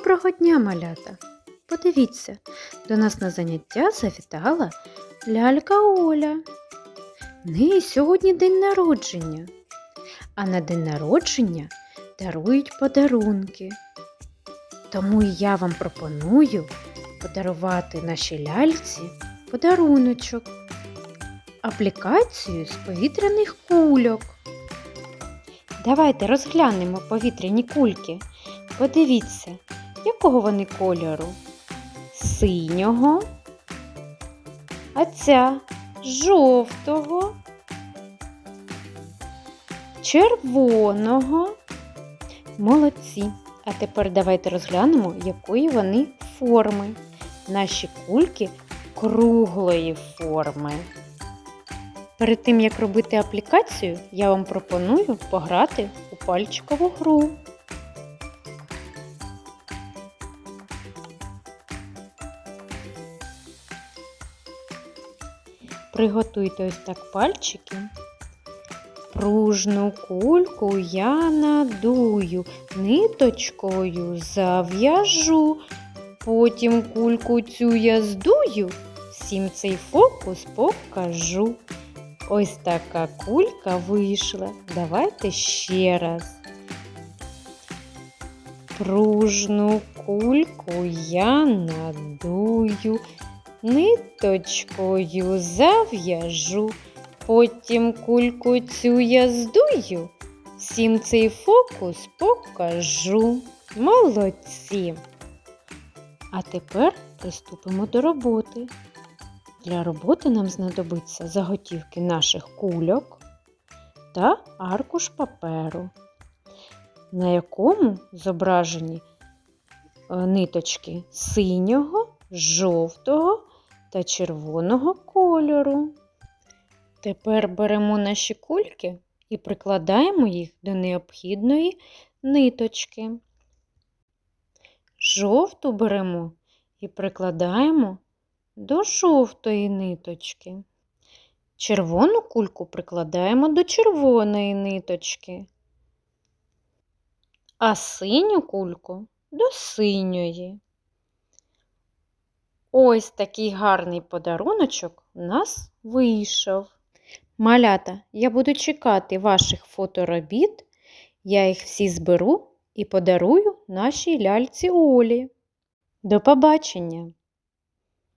Доброго дня, малята! Подивіться, до нас на заняття завітала лялька Оля. В неї сьогодні день народження, а на день народження дарують подарунки. Тому я вам пропоную подарувати нашій ляльці подаруночок, аплікацію з повітряних кульок. Давайте розглянемо повітряні кульки. Подивіться, якого вони кольору? Синього, а ця жовтого, червоного. Молодці. А тепер давайте розглянемо, якої вони форми. Наші кульки круглої форми. Перед тим, як робити аплікацію, я вам пропоную пограти у пальчикову гру. Приготуйте ось так пальчики. Пружну кульку я надую, ниточкою зав'яжу, потім кульку цю я здую, всім цей фокус покажу. Ось така кулька вийшла. Давайте ще раз. Пружну кульку я надую, ниточкою зав'яжу, потім кульку цю я здую, всім цей фокус покажу. Молодці! А тепер приступимо до роботи. Для роботи нам знадобиться заготівки наших кульок та аркуш паперу, на якому зображені е, ниточки синього, жовтого та червоного кольору. Тепер беремо наші кульки і прикладаємо їх до необхідної ниточки. Жовту беремо і прикладаємо до жовтої ниточки. Червону кульку прикладаємо до червоної ниточки, а синю кульку до синьої. Ось такий гарний подаруночок у нас вийшов. Малята, я буду чекати ваших фоторобіт, я їх всі зберу і подарую нашій ляльці Олі. До побачення!